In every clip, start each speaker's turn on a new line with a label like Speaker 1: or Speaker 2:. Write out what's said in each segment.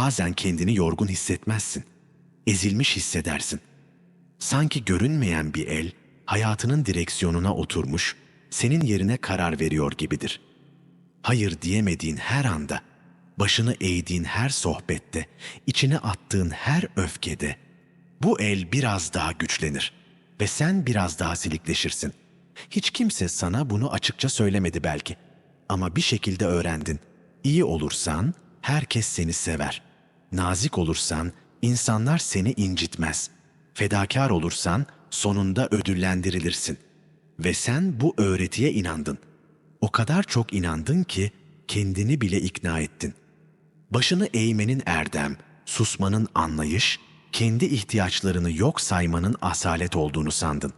Speaker 1: Bazen kendini yorgun hissetmezsin. Ezilmiş hissedersin. Sanki görünmeyen bir el hayatının direksiyonuna oturmuş, senin yerine karar veriyor gibidir. Hayır diyemediğin her anda, başını eğdiğin her sohbette, içine attığın her öfkede bu el biraz daha güçlenir ve sen biraz daha silikleşirsin. Hiç kimse sana bunu açıkça söylemedi belki ama bir şekilde öğrendin. İyi olursan herkes seni sever. Nazik olursan insanlar seni incitmez. Fedakar olursan sonunda ödüllendirilirsin. Ve sen bu öğretiye inandın. O kadar çok inandın ki kendini bile ikna ettin. Başını eğmenin erdem, susmanın anlayış, kendi ihtiyaçlarını yok saymanın asalet olduğunu sandın.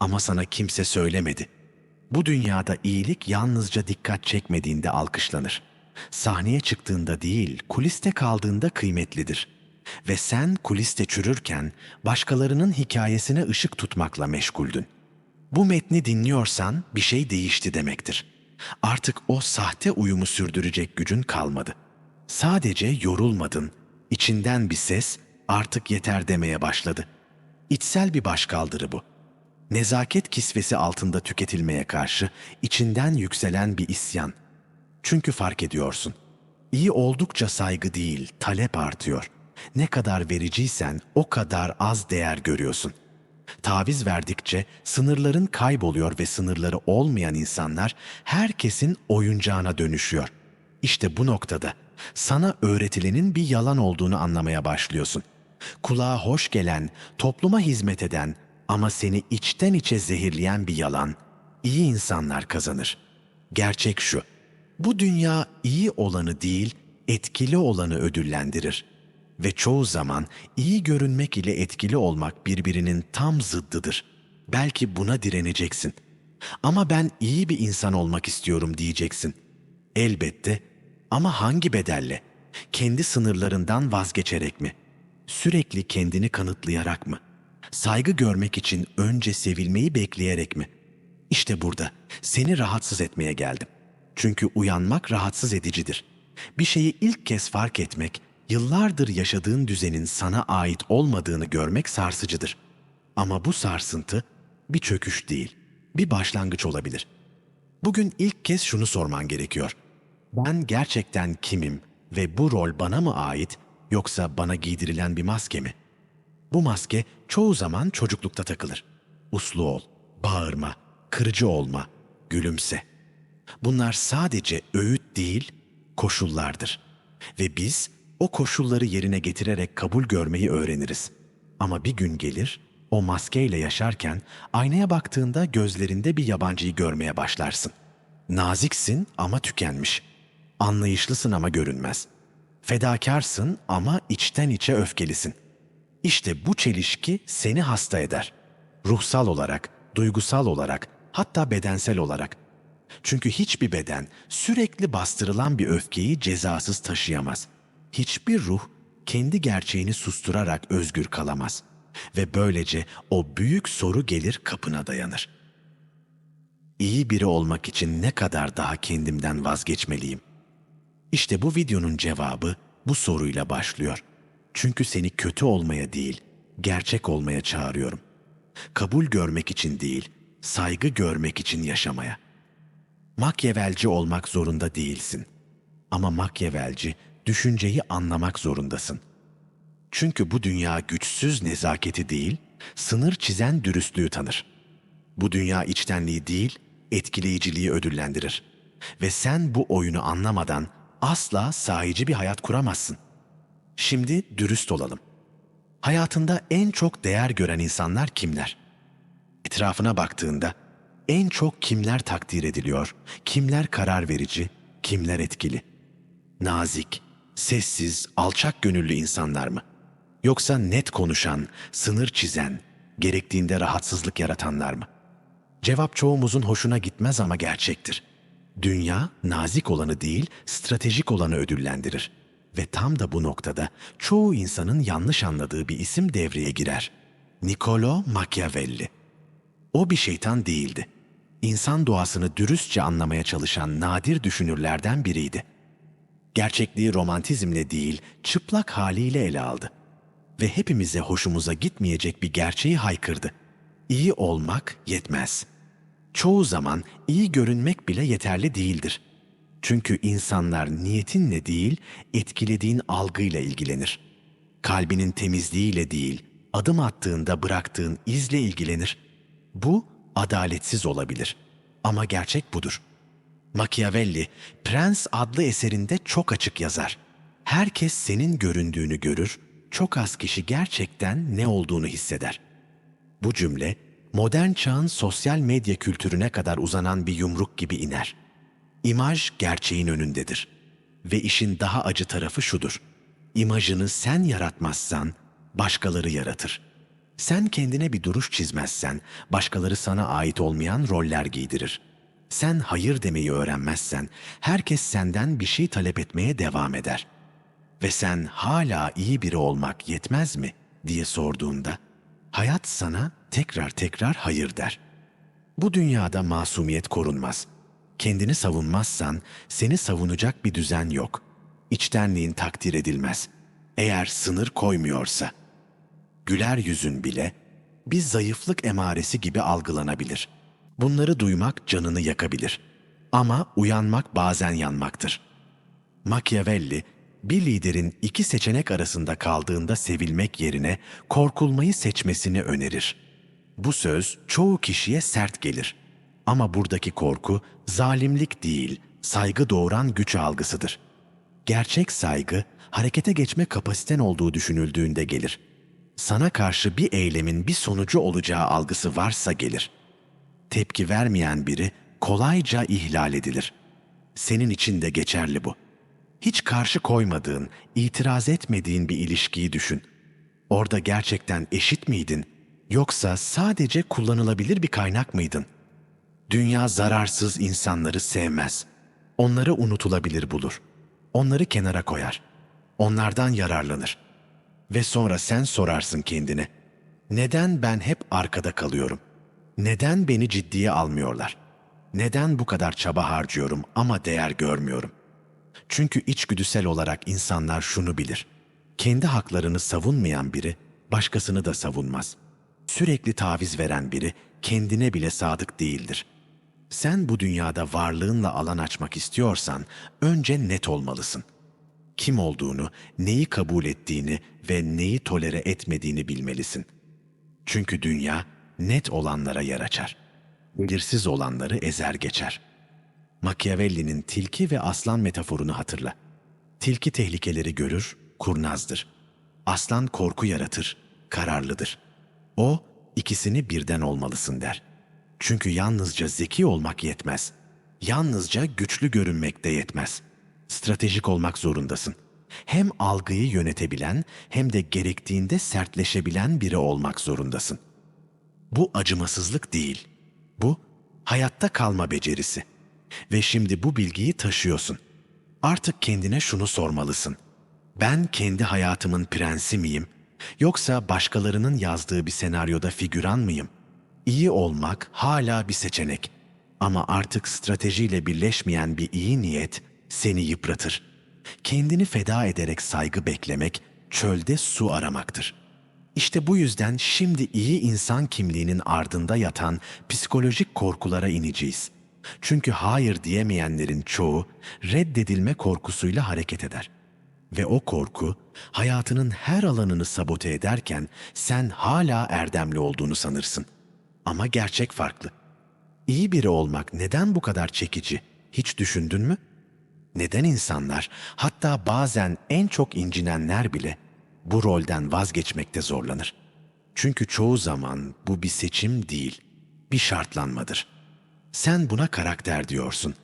Speaker 1: Ama sana kimse söylemedi. Bu dünyada iyilik yalnızca dikkat çekmediğinde alkışlanır. Sahneye çıktığında değil, kuliste kaldığında kıymetlidir. Ve sen kuliste çürürken başkalarının hikayesine ışık tutmakla meşguldün. Bu metni dinliyorsan bir şey değişti demektir. Artık o sahte uyumu sürdürecek gücün kalmadı. Sadece yorulmadın. İçinden bir ses artık yeter demeye başladı. İçsel bir başkaldırı bu. Nezaket kisvesi altında tüketilmeye karşı içinden yükselen bir isyan. Çünkü fark ediyorsun. İyi oldukça saygı değil, talep artıyor. Ne kadar vericiysen o kadar az değer görüyorsun. Taviz verdikçe sınırların kayboluyor ve sınırları olmayan insanlar herkesin oyuncağına dönüşüyor. İşte bu noktada sana öğretilenin bir yalan olduğunu anlamaya başlıyorsun. Kulağa hoş gelen, topluma hizmet eden ama seni içten içe zehirleyen bir yalan. İyi insanlar kazanır. Gerçek şu. Bu dünya iyi olanı değil, etkili olanı ödüllendirir. Ve çoğu zaman iyi görünmek ile etkili olmak birbirinin tam zıddıdır. Belki buna direneceksin. Ama ben iyi bir insan olmak istiyorum diyeceksin. Elbette ama hangi bedelle? Kendi sınırlarından vazgeçerek mi? Sürekli kendini kanıtlayarak mı? Saygı görmek için önce sevilmeyi bekleyerek mi? İşte burada seni rahatsız etmeye geldim. Çünkü uyanmak rahatsız edicidir. Bir şeyi ilk kez fark etmek, yıllardır yaşadığın düzenin sana ait olmadığını görmek sarsıcıdır. Ama bu sarsıntı bir çöküş değil, bir başlangıç olabilir. Bugün ilk kez şunu sorman gerekiyor. Ben gerçekten kimim ve bu rol bana mı ait yoksa bana giydirilen bir maske mi? Bu maske çoğu zaman çocuklukta takılır. Uslu ol, bağırma, kırıcı olma, gülümse. Bunlar sadece öğüt değil, koşullardır. Ve biz o koşulları yerine getirerek kabul görmeyi öğreniriz. Ama bir gün gelir, o maskeyle yaşarken aynaya baktığında gözlerinde bir yabancıyı görmeye başlarsın. Naziksin ama tükenmiş. Anlayışlısın ama görünmez. Fedakarsın ama içten içe öfkelisin. İşte bu çelişki seni hasta eder. Ruhsal olarak, duygusal olarak, hatta bedensel olarak. Çünkü hiçbir beden sürekli bastırılan bir öfkeyi cezasız taşıyamaz. Hiçbir ruh kendi gerçeğini susturarak özgür kalamaz. Ve böylece o büyük soru gelir kapına dayanır. İyi biri olmak için ne kadar daha kendimden vazgeçmeliyim? İşte bu videonun cevabı bu soruyla başlıyor. Çünkü seni kötü olmaya değil, gerçek olmaya çağırıyorum. Kabul görmek için değil, saygı görmek için yaşamaya. Makyavelci olmak zorunda değilsin. Ama makyavelci, düşünceyi anlamak zorundasın. Çünkü bu dünya güçsüz nezaketi değil, sınır çizen dürüstlüğü tanır. Bu dünya içtenliği değil, etkileyiciliği ödüllendirir. Ve sen bu oyunu anlamadan asla sahici bir hayat kuramazsın. Şimdi dürüst olalım. Hayatında en çok değer gören insanlar kimler? Etrafına baktığında en çok kimler takdir ediliyor, kimler karar verici, kimler etkili? Nazik, sessiz, alçak gönüllü insanlar mı? Yoksa net konuşan, sınır çizen, gerektiğinde rahatsızlık yaratanlar mı? Cevap çoğumuzun hoşuna gitmez ama gerçektir. Dünya nazik olanı değil, stratejik olanı ödüllendirir. Ve tam da bu noktada çoğu insanın yanlış anladığı bir isim devreye girer. Niccolo Machiavelli. O bir şeytan değildi. İnsan doğasını dürüstçe anlamaya çalışan nadir düşünürlerden biriydi. Gerçekliği romantizmle değil, çıplak haliyle ele aldı. Ve hepimize hoşumuza gitmeyecek bir gerçeği haykırdı. İyi olmak yetmez. Çoğu zaman iyi görünmek bile yeterli değildir. Çünkü insanlar niyetinle değil, etkilediğin algıyla ilgilenir. Kalbinin temizliğiyle değil, adım attığında bıraktığın izle ilgilenir. Bu adaletsiz olabilir. Ama gerçek budur. Machiavelli, Prens adlı eserinde çok açık yazar. Herkes senin göründüğünü görür, çok az kişi gerçekten ne olduğunu hisseder. Bu cümle, modern çağın sosyal medya kültürüne kadar uzanan bir yumruk gibi iner. İmaj gerçeğin önündedir. Ve işin daha acı tarafı şudur. İmajını sen yaratmazsan, başkaları yaratır. Sen kendine bir duruş çizmezsen, başkaları sana ait olmayan roller giydirir. Sen hayır demeyi öğrenmezsen, herkes senden bir şey talep etmeye devam eder. Ve sen hala iyi biri olmak yetmez mi diye sorduğunda, hayat sana tekrar tekrar hayır der. Bu dünyada masumiyet korunmaz. Kendini savunmazsan seni savunacak bir düzen yok. İçtenliğin takdir edilmez. Eğer sınır koymuyorsa. Güler yüzün bile bir zayıflık emaresi gibi algılanabilir. Bunları duymak canını yakabilir. Ama uyanmak bazen yanmaktır. Machiavelli, bir liderin iki seçenek arasında kaldığında sevilmek yerine korkulmayı seçmesini önerir. Bu söz çoğu kişiye sert gelir. Ama buradaki korku zalimlik değil, saygı doğuran güç algısıdır. Gerçek saygı, harekete geçme kapasiten olduğu düşünüldüğünde gelir. Sana karşı bir eylemin bir sonucu olacağı algısı varsa gelir. Tepki vermeyen biri kolayca ihlal edilir. Senin için de geçerli bu. Hiç karşı koymadığın, itiraz etmediğin bir ilişkiyi düşün. Orada gerçekten eşit miydin yoksa sadece kullanılabilir bir kaynak mıydın? Dünya zararsız insanları sevmez. Onları unutulabilir bulur. Onları kenara koyar. Onlardan yararlanır. Ve sonra sen sorarsın kendine. Neden ben hep arkada kalıyorum? Neden beni ciddiye almıyorlar? Neden bu kadar çaba harcıyorum ama değer görmüyorum? Çünkü içgüdüsel olarak insanlar şunu bilir. Kendi haklarını savunmayan biri başkasını da savunmaz. Sürekli taviz veren biri kendine bile sadık değildir. Sen bu dünyada varlığınla alan açmak istiyorsan önce net olmalısın. Kim olduğunu, neyi kabul ettiğini ve neyi tolere etmediğini bilmelisin. Çünkü dünya net olanlara yer açar. Belirsiz olanları ezer geçer. Machiavelli'nin tilki ve aslan metaforunu hatırla. Tilki tehlikeleri görür, kurnazdır. Aslan korku yaratır, kararlıdır. O, ikisini birden olmalısın der. Çünkü yalnızca zeki olmak yetmez. Yalnızca güçlü görünmek de yetmez. Stratejik olmak zorundasın. Hem algıyı yönetebilen hem de gerektiğinde sertleşebilen biri olmak zorundasın. Bu acımasızlık değil. Bu hayatta kalma becerisi. Ve şimdi bu bilgiyi taşıyorsun. Artık kendine şunu sormalısın. Ben kendi hayatımın prensi miyim? Yoksa başkalarının yazdığı bir senaryoda figüran mıyım? İyi olmak hala bir seçenek. Ama artık stratejiyle birleşmeyen bir iyi niyet seni yıpratır. Kendini feda ederek saygı beklemek çölde su aramaktır.'' İşte bu yüzden şimdi iyi insan kimliğinin ardında yatan psikolojik korkulara ineceğiz. Çünkü hayır diyemeyenlerin çoğu reddedilme korkusuyla hareket eder. Ve o korku hayatının her alanını sabote ederken sen hala erdemli olduğunu sanırsın. Ama gerçek farklı. İyi biri olmak neden bu kadar çekici? Hiç düşündün mü? Neden insanlar, hatta bazen en çok incinenler bile bu rolden vazgeçmekte zorlanır. Çünkü çoğu zaman bu bir seçim değil, bir şartlanmadır. Sen buna karakter diyorsun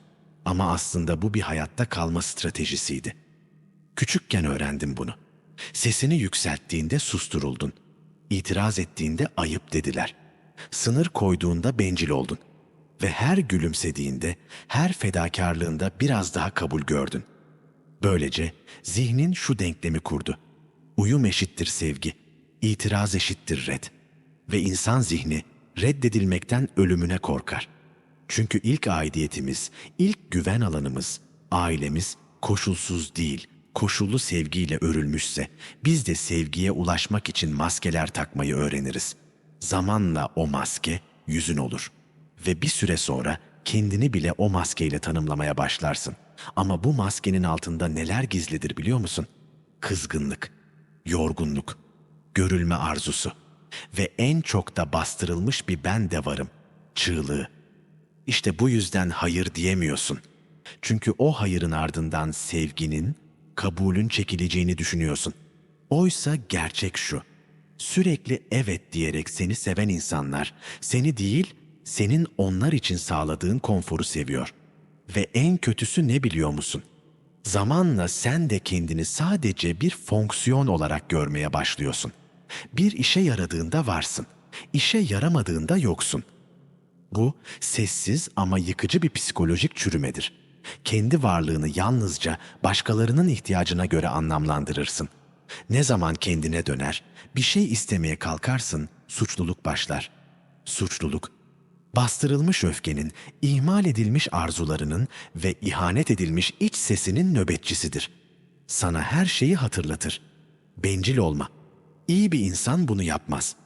Speaker 1: ama aslında bu bir hayatta kalma stratejisiydi. Küçükken öğrendim bunu. Sesini yükselttiğinde susturuldun. İtiraz ettiğinde ayıp dediler. Sınır koyduğunda bencil oldun. Ve her gülümsediğinde, her fedakarlığında biraz daha kabul gördün. Böylece zihnin şu denklemi kurdu. Uyum eşittir sevgi, itiraz eşittir red. Ve insan zihni reddedilmekten ölümüne korkar. Çünkü ilk aidiyetimiz, ilk güven alanımız, ailemiz koşulsuz değil, koşullu sevgiyle örülmüşse biz de sevgiye ulaşmak için maskeler takmayı öğreniriz. Zamanla o maske yüzün olur ve bir süre sonra kendini bile o maskeyle tanımlamaya başlarsın. Ama bu maskenin altında neler gizlidir biliyor musun? Kızgınlık, yorgunluk, görülme arzusu ve en çok da bastırılmış bir ben de varım, çığlığı. İşte bu yüzden hayır diyemiyorsun. Çünkü o hayırın ardından sevginin, kabulün çekileceğini düşünüyorsun. Oysa gerçek şu. Sürekli evet diyerek seni seven insanlar seni değil, senin onlar için sağladığın konforu seviyor. Ve en kötüsü ne biliyor musun? Zamanla sen de kendini sadece bir fonksiyon olarak görmeye başlıyorsun. Bir işe yaradığında varsın, işe yaramadığında yoksun. Bu sessiz ama yıkıcı bir psikolojik çürümedir. Kendi varlığını yalnızca başkalarının ihtiyacına göre anlamlandırırsın. Ne zaman kendine döner, bir şey istemeye kalkarsın, suçluluk başlar. Suçluluk, bastırılmış öfkenin, ihmal edilmiş arzularının ve ihanet edilmiş iç sesinin nöbetçisidir. Sana her şeyi hatırlatır. Bencil olma. İyi bir insan bunu yapmaz.''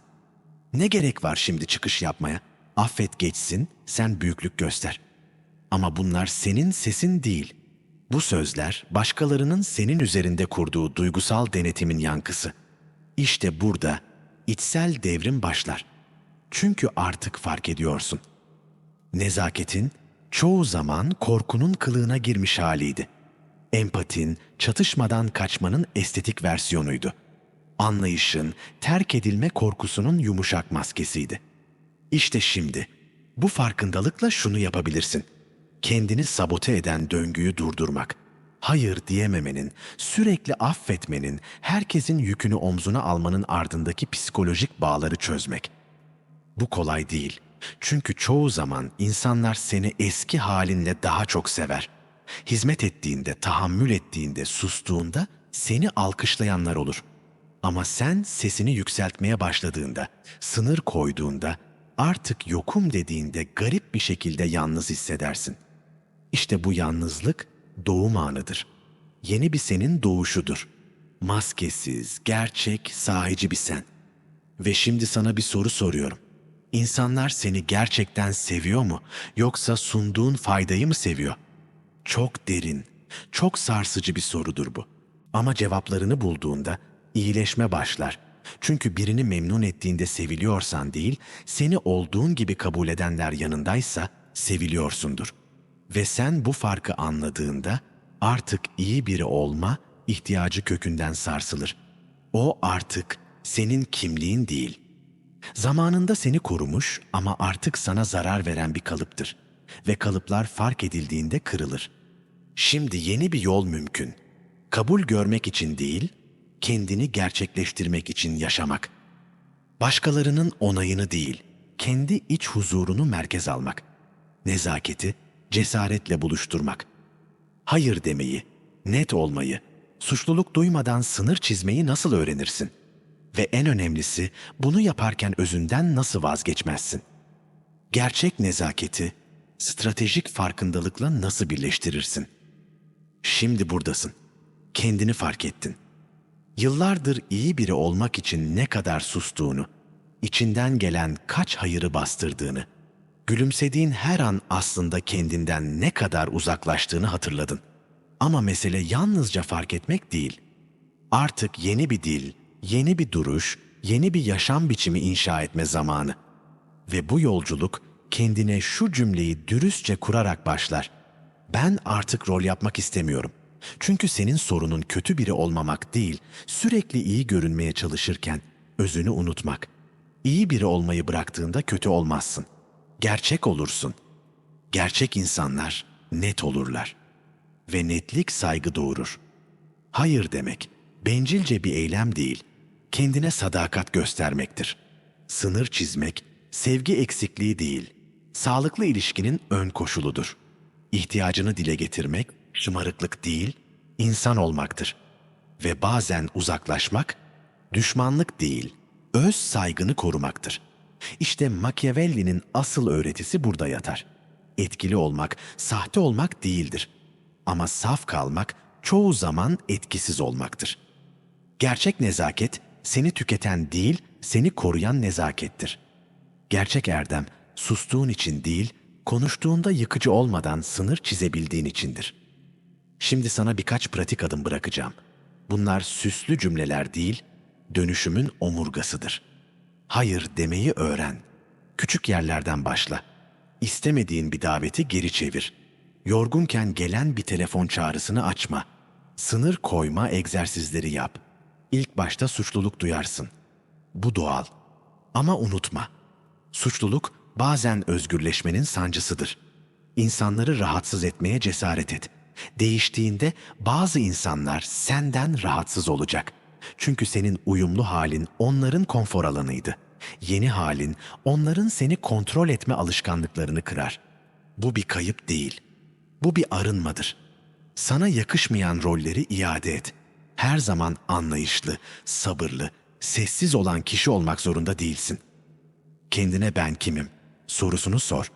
Speaker 1: Ne gerek var şimdi çıkış yapmaya? Affet geçsin, sen büyüklük göster. Ama bunlar senin sesin değil. Bu sözler başkalarının senin üzerinde kurduğu duygusal denetimin yankısı. İşte burada içsel devrim başlar. Çünkü artık fark ediyorsun. Nezaketin çoğu zaman korkunun kılığına girmiş haliydi. Empatin çatışmadan kaçmanın estetik versiyonuydu.'' anlayışın, terk edilme korkusunun yumuşak maskesiydi. İşte şimdi bu farkındalıkla şunu yapabilirsin. Kendini sabote eden döngüyü durdurmak. Hayır diyememenin, sürekli affetmenin, herkesin yükünü omzuna almanın ardındaki psikolojik bağları çözmek. Bu kolay değil. Çünkü çoğu zaman insanlar seni eski halinle daha çok sever. Hizmet ettiğinde, tahammül ettiğinde, sustuğunda seni alkışlayanlar olur.'' Ama sen sesini yükseltmeye başladığında, sınır koyduğunda, artık yokum dediğinde garip bir şekilde yalnız hissedersin. İşte bu yalnızlık doğum anıdır. Yeni bir senin doğuşudur. Maskesiz, gerçek, sahici bir sen. Ve şimdi sana bir soru soruyorum. İnsanlar seni gerçekten seviyor mu yoksa sunduğun faydayı mı seviyor? Çok derin, çok sarsıcı bir sorudur bu. Ama cevaplarını bulduğunda iyileşme başlar. Çünkü birini memnun ettiğinde seviliyorsan değil, seni olduğun gibi kabul edenler yanındaysa seviliyorsundur. Ve sen bu farkı anladığında artık iyi biri olma ihtiyacı kökünden sarsılır. O artık senin kimliğin değil. Zamanında seni korumuş ama artık sana zarar veren bir kalıptır. Ve kalıplar fark edildiğinde kırılır. Şimdi yeni bir yol mümkün. Kabul görmek için değil, kendini gerçekleştirmek için yaşamak. Başkalarının onayını değil, kendi iç huzurunu merkez almak. Nezaketi cesaretle buluşturmak. Hayır demeyi, net olmayı, suçluluk duymadan sınır çizmeyi nasıl öğrenirsin? Ve en önemlisi bunu yaparken özünden nasıl vazgeçmezsin? Gerçek nezaketi stratejik farkındalıkla nasıl birleştirirsin? Şimdi buradasın. Kendini fark ettin yıllardır iyi biri olmak için ne kadar sustuğunu, içinden gelen kaç hayırı bastırdığını, gülümsediğin her an aslında kendinden ne kadar uzaklaştığını hatırladın. Ama mesele yalnızca fark etmek değil. Artık yeni bir dil, yeni bir duruş, yeni bir yaşam biçimi inşa etme zamanı. Ve bu yolculuk kendine şu cümleyi dürüstçe kurarak başlar. Ben artık rol yapmak istemiyorum.'' Çünkü senin sorunun kötü biri olmamak değil, sürekli iyi görünmeye çalışırken özünü unutmak. İyi biri olmayı bıraktığında kötü olmazsın. Gerçek olursun. Gerçek insanlar net olurlar. Ve netlik saygı doğurur. Hayır demek bencilce bir eylem değil, kendine sadakat göstermektir. Sınır çizmek sevgi eksikliği değil, sağlıklı ilişkinin ön koşuludur. İhtiyacını dile getirmek şımarıklık değil, insan olmaktır. Ve bazen uzaklaşmak, düşmanlık değil, öz saygını korumaktır. İşte Machiavelli'nin asıl öğretisi burada yatar. Etkili olmak, sahte olmak değildir. Ama saf kalmak, çoğu zaman etkisiz olmaktır. Gerçek nezaket seni tüketen değil, seni koruyan nezakettir. Gerçek erdem sustuğun için değil, konuştuğunda yıkıcı olmadan sınır çizebildiğin içindir. Şimdi sana birkaç pratik adım bırakacağım. Bunlar süslü cümleler değil, dönüşümün omurgasıdır. Hayır demeyi öğren. Küçük yerlerden başla. İstemediğin bir daveti geri çevir. Yorgunken gelen bir telefon çağrısını açma. Sınır koyma egzersizleri yap. İlk başta suçluluk duyarsın. Bu doğal. Ama unutma. Suçluluk bazen özgürleşmenin sancısıdır. İnsanları rahatsız etmeye cesaret et. Değiştiğinde bazı insanlar senden rahatsız olacak. Çünkü senin uyumlu halin onların konfor alanıydı. Yeni halin onların seni kontrol etme alışkanlıklarını kırar. Bu bir kayıp değil. Bu bir arınmadır. Sana yakışmayan rolleri iade et. Her zaman anlayışlı, sabırlı, sessiz olan kişi olmak zorunda değilsin kendine ben kimim sorusunu sor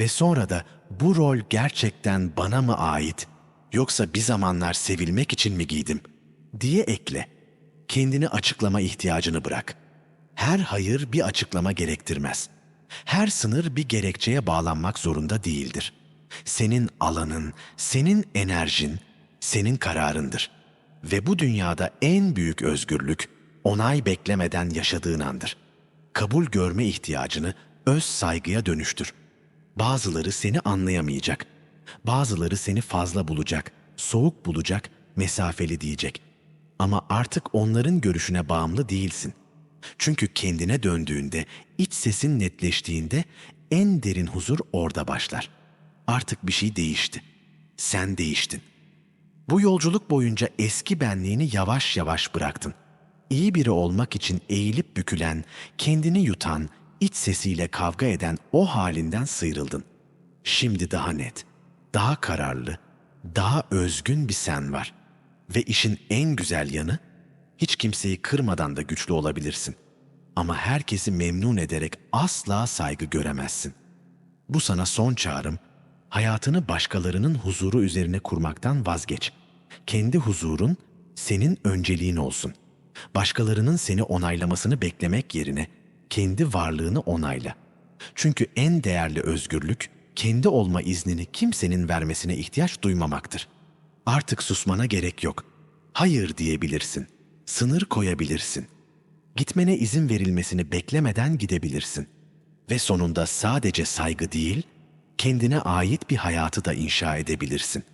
Speaker 1: ve sonra da bu rol gerçekten bana mı ait yoksa bir zamanlar sevilmek için mi giydim diye ekle. Kendini açıklama ihtiyacını bırak. Her hayır bir açıklama gerektirmez. Her sınır bir gerekçeye bağlanmak zorunda değildir. Senin alanın, senin enerjin, senin kararındır. Ve bu dünyada en büyük özgürlük onay beklemeden yaşadığın andır kabul görme ihtiyacını öz saygıya dönüştür. Bazıları seni anlayamayacak. Bazıları seni fazla bulacak, soğuk bulacak, mesafeli diyecek. Ama artık onların görüşüne bağımlı değilsin. Çünkü kendine döndüğünde, iç sesin netleştiğinde en derin huzur orada başlar. Artık bir şey değişti. Sen değiştin. Bu yolculuk boyunca eski benliğini yavaş yavaş bıraktın iyi biri olmak için eğilip bükülen, kendini yutan, iç sesiyle kavga eden o halinden sıyrıldın. Şimdi daha net, daha kararlı, daha özgün bir sen var. Ve işin en güzel yanı, hiç kimseyi kırmadan da güçlü olabilirsin. Ama herkesi memnun ederek asla saygı göremezsin. Bu sana son çağrım, hayatını başkalarının huzuru üzerine kurmaktan vazgeç. Kendi huzurun senin önceliğin olsun. Başkalarının seni onaylamasını beklemek yerine kendi varlığını onayla. Çünkü en değerli özgürlük kendi olma iznini kimsenin vermesine ihtiyaç duymamaktır. Artık susmana gerek yok. Hayır diyebilirsin. Sınır koyabilirsin. Gitmene izin verilmesini beklemeden gidebilirsin. Ve sonunda sadece saygı değil, kendine ait bir hayatı da inşa edebilirsin.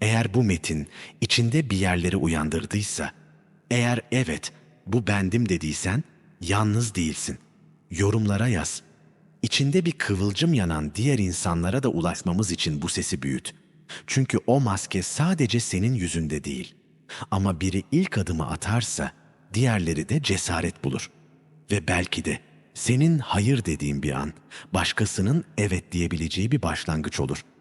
Speaker 1: Eğer bu metin içinde bir yerleri uyandırdıysa, eğer evet, bu bendim dediysen yalnız değilsin. Yorumlara yaz. İçinde bir kıvılcım yanan diğer insanlara da ulaşmamız için bu sesi büyüt. Çünkü o maske sadece senin yüzünde değil. Ama biri ilk adımı atarsa diğerleri de cesaret bulur. Ve belki de senin hayır dediğin bir an başkasının evet diyebileceği bir başlangıç olur.''